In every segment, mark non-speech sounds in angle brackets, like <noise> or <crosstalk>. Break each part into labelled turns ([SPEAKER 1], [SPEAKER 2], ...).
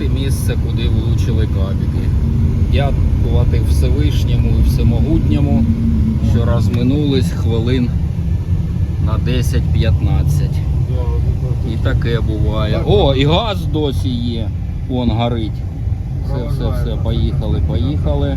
[SPEAKER 1] І місце, куди влучили кабіки. Дякувати Всевишньому і Всемогутньому, що розминулись хвилин на 10-15. І таке буває. О, і газ досі є. Вон горить. Все, все, все, поїхали, поїхали.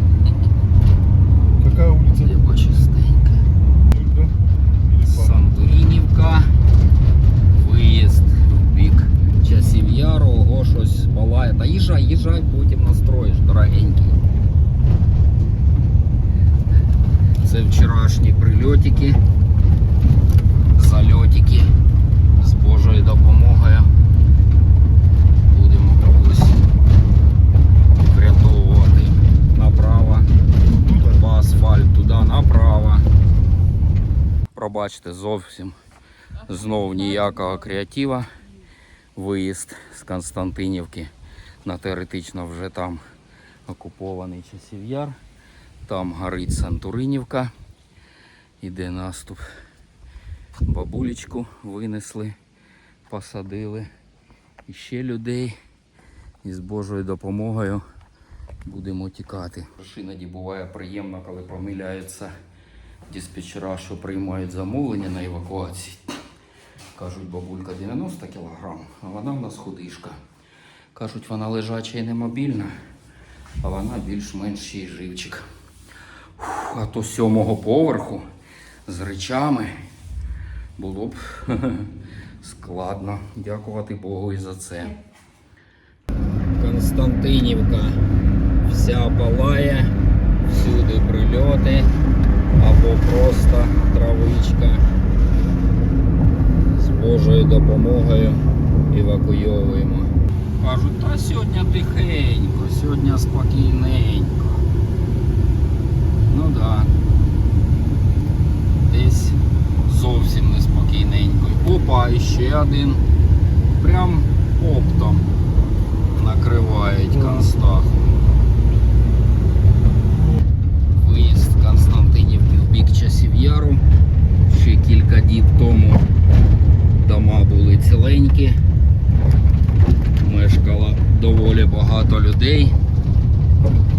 [SPEAKER 2] Какая улица?
[SPEAKER 1] Небо чистеньке.
[SPEAKER 2] Да? Или по-
[SPEAKER 1] Сантурінівка. Виїзд в бік часів яру, ого, щось палає. Та їжджай, їжджай, потім настроїш, дорогенький. Це вчорашні прильотики, Пробачте, зовсім знов ніякого креатива. Виїзд з Константинівки на теоретично вже там окупований часів яр. Там горить Сантуринівка. Іде наступ. Бабулечку винесли, посадили. І ще людей. І з Божою допомогою будемо тікати. Іноді буває приємно, коли помиляються диспетчера, що приймають замовлення на евакуації. Кажуть, бабулька 90 кг, а вона в нас худишка. Кажуть, вона лежача і немобільна, а вона більш-менш ще живчик. Фух, А то сьомого поверху з речами було б <laughs> складно. Дякувати Богу і за це. Константинівка вся палає, всюди прильоти або просто травичка. З Божою допомогою евакуйовуємо. Кажуть, та сьогодні тихенько, сьогодні спокійненько. Ну да. Десь зовсім неспокійненько. Опа, і ще один. Прям оптом накривають Констаху. Виїзд з Константинівки в бік часів яру. Ще кілька діб тому дома були ціленькі. Мешкало доволі багато людей.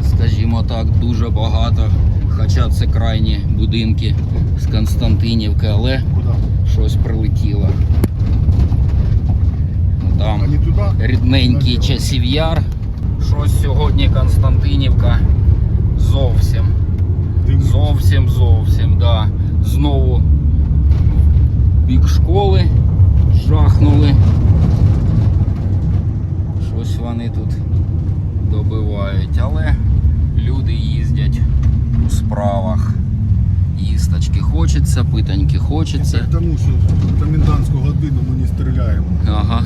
[SPEAKER 1] Скажімо так, дуже багато. Хоча це крайні будинки з Константинівки, але щось прилетіло. Там рідненький часів яр. Щось сьогодні Константинівка зовсім. Зовсім, зовсім, да. Знову бік школи жахнули. Щось вони тут добивають, але люди їздять у справах. Їсточки хочеться, питаньки хочеться.
[SPEAKER 2] Тому, що комендантську годину ми не стріляємо.
[SPEAKER 1] Ага.